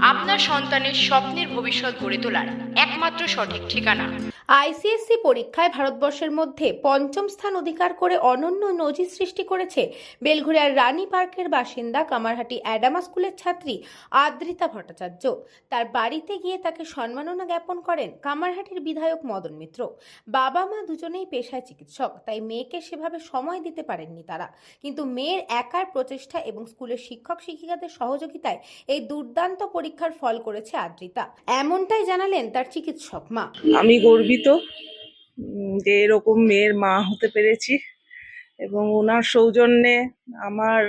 আপনার সন্তানের স্বপ্নের ভবিষ্যৎ গড়ে তোলার একমাত্র সঠিক ঠিকানা। আইসিএসসি পরীক্ষায় ভারতবর্ষের মধ্যে পঞ্চম স্থান অধিকার করে অনন্য নজির সৃষ্টি করেছে বেলঘুরিয়ার রানী পার্কের বাসিন্দা কামারহাটি অ্যাডামা স্কুলের ছাত্রী আদ্রিতা ভট্টাচার্য। তার বাড়িতে গিয়ে তাকে সম্মাননা জ্ঞাপন করেন কামারহাটির বিধায়ক মদন মিত্র। বাবা মা দুজনেই পেশায় চিকিৎসক, তাই মেয়েকে সেভাবে সময় দিতে পারেননি তারা। কিন্তু মেয়ের একার প্রচেষ্টা এবং স্কুলের শিক্ষক শিক্ষিকাদের সহযোগিতায় এই দুর্দান্ত পরীক্ষার ফল করেছে আদ্রিতা। এমনটাই জানালেন তার চিকিৎসক মা। আমি গর্বিত যে এরকম মেয়ের মা হতে পেরেছি এবং ওনার সৌজন্যে আমার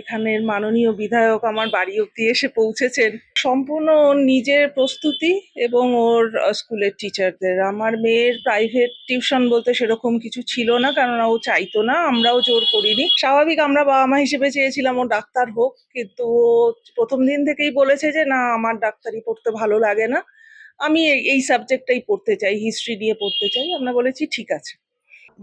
এখানের মাননীয় বিধায়ক আমার বাড়ি অব্দি এসে পৌঁছেছেন। সম্পূর্ণ নিজের প্রস্তুতি এবং ওর স্কুলের টিচারদের আমার মেয়ের প্রাইভেট টিউশন বলতে সেরকম কিছু ছিল না, কেননা ও চাইতো না, আমরাও জোর করিনি। স্বাভাবিক আমরা বাবা মা হিসেবে চেয়েছিলাম ও ডাক্তার হোক, কিন্তু ও প্রথম দিন থেকেই বলেছে যে, না, আমার ডাক্তারি পড়তে ভালো লাগে না। আমি এই সাবজেক্টটাই পড়তে চাই হিস্ট্রি নিয়ে পড়তে চাই। আমরা বলেছি, ঠিক আছে।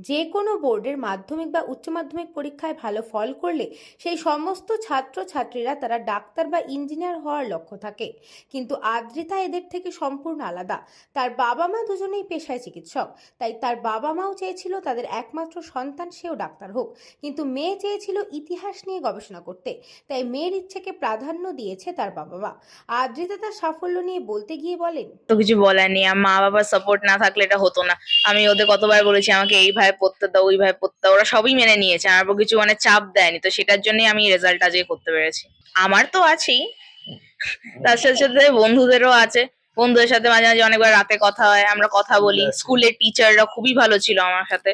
যে কোনো বোর্ডের মাধ্যমিক বা উচ্চ মাধ্যমিক পরীক্ষায় ভালো ফল করলে সেই সমস্ত ছাত্র ছাত্রীরা তারা ডাক্তার বা ইঞ্জিনিয়ার হওয়ার লক্ষ্য থাকে। কিন্তু আদ্রিতা এদের থেকে সম্পূর্ণ আলাদা। তার বাবা মা দুজনেই পেশায় চিকিৎসক। তাই তার বাবা মাও চেয়েছিল তাদের একমাত্র সন্তান সেও ডাক্তার হোক। কিন্তু মেয়ে চেয়েছিল ইতিহাস নিয়ে গবেষণা করতে। তাই মেয়ের ইচ্ছেকে প্রাধান্য দিয়েছে তার বাবা মা আদ্রিতা তার সাফল্য নিয়ে বলতে গিয়ে বলেন, তো কিছু বলার নেই মা বাবার সাপোর্ট না থাকলে এটা হতো না। আমি ওদের কতবার বলেছি আমাকে এইভাবে পড়তে দাও ওইভাবে পড়তে দাও ওরা সবই মেনে নিয়েছে। আমার কিছু মানে চাপ দেয়নি তো সেটার জন্যই আমি রেজাল্ট আজকে করতে পেরেছি। আমার তো আছেই। তার সাথে সাথে বন্ধুদেরও আছে। বন্ধুদের সাথে মাঝে মাঝে অনেকবার রাতে কথা হয় আমরা কথা বলি। স্কুলের টিচাররা খুবই ভালো ছিল আমার সাথে।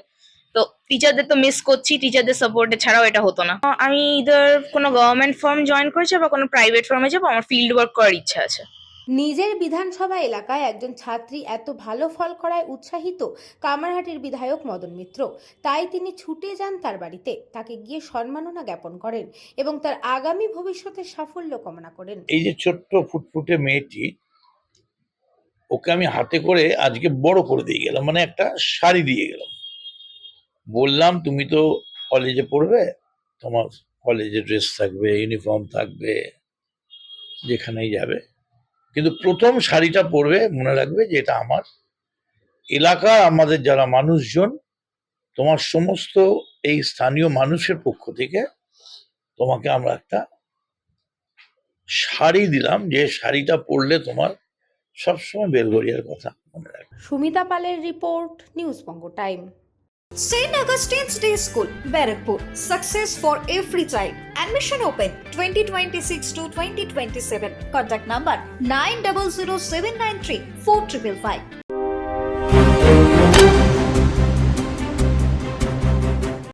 তো টিচারদের তো মিস করছি টিচারদের সাপোর্টে ছাড়াও এটা হতো না। আমি ইদার কোনো গভর্নমেন্ট ফার্ম জয়েন করেছি বা কোনো প্রাইভেট ফার্মে যাব আমার ফিল্ড ওয়ার্ক করার ইচ্ছা আছে। নিজের বিধানসভা এলাকায় একজন ছাত্রী এত ভালো ফল করায় উৎসাহিত কামারহাটির বিধায়ক মদন মিত্র। তাই তিনি ছুটে যান তার বাড়িতে। তাকে গিয়ে সম্মাননা জ্ঞাপন করেন এবং তার আগামী ভবিষ্যতের সাফল্য কামনা করেন। এই যে ছোট্ট ফুটফুটে মেয়েটি, ওকে আমি হাতে করে আজকে বড় করে দিয়ে গেলাম মানে একটা শাড়ি দিয়ে গেলাম। বললাম, তুমি তো কলেজে পড়বে, তোমার কলেজে ড্রেস থাকবে ইউনিফর্ম থাকবে, যেখানেই যাবে। কিন্তু প্রথম শাড়িটা পরবে, মনে রাখবে যে এটা আমার। এলাকার আমাদের যারা মানুষজন, তোমার সমস্ত এই স্থানীয় মানুষের পক্ষ থেকে তোমাকে আমরা একটা শাড়ি দিলাম যে শাড়িটা পরলে তোমার সবসময় বেলগড়িয়ার কথা মনে রাখবে। সুমিতা পালের report news Banga time. St. Augustine's Day School, Barrackpur. Success for every child. Admission open 2026 to 2027. Contact number 900793 4555.